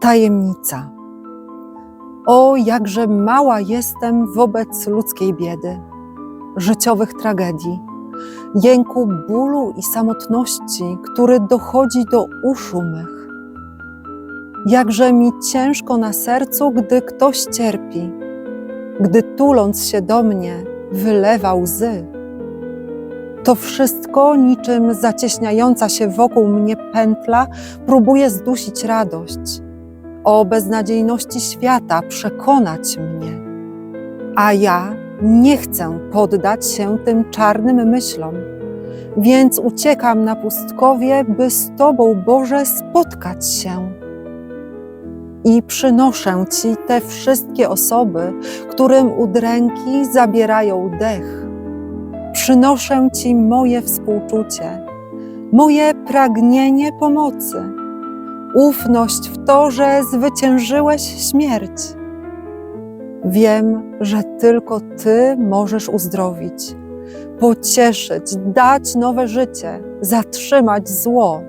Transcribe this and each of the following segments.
Tajemnica. O, jakże mała jestem wobec ludzkiej biedy, życiowych tragedii, jęku bólu i samotności, który dochodzi do uszu mych. Jakże mi ciężko na sercu, gdy ktoś cierpi, gdy tuląc się do mnie, wylewa łzy. To wszystko, niczym zacieśniająca się wokół mnie pętla, próbuje zdusić radość, o beznadziejności świata przekonać mnie. A ja nie chcę poddać się tym czarnym myślom, więc uciekam na pustkowie, by z Tobą, Boże, spotkać się. I przynoszę Ci te wszystkie osoby, którym udręki zabierają dech. Przynoszę Ci moje współczucie, moje pragnienie pomocy, ufność w to, że zwyciężyłeś śmierć. Wiem, że tylko Ty możesz uzdrowić, pocieszyć, dać nowe życie, zatrzymać zło.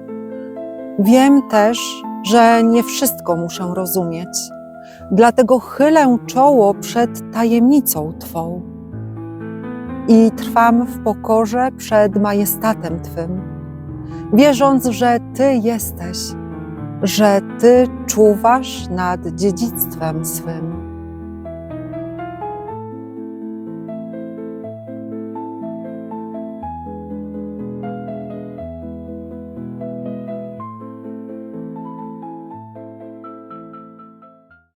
Wiem też, że nie wszystko muszę rozumieć, dlatego chylę czoło przed tajemnicą Twą i trwam w pokorze przed majestatem Twym, wierząc, że Ty jesteś, że Ty czuwasz nad dziedzictwem swym.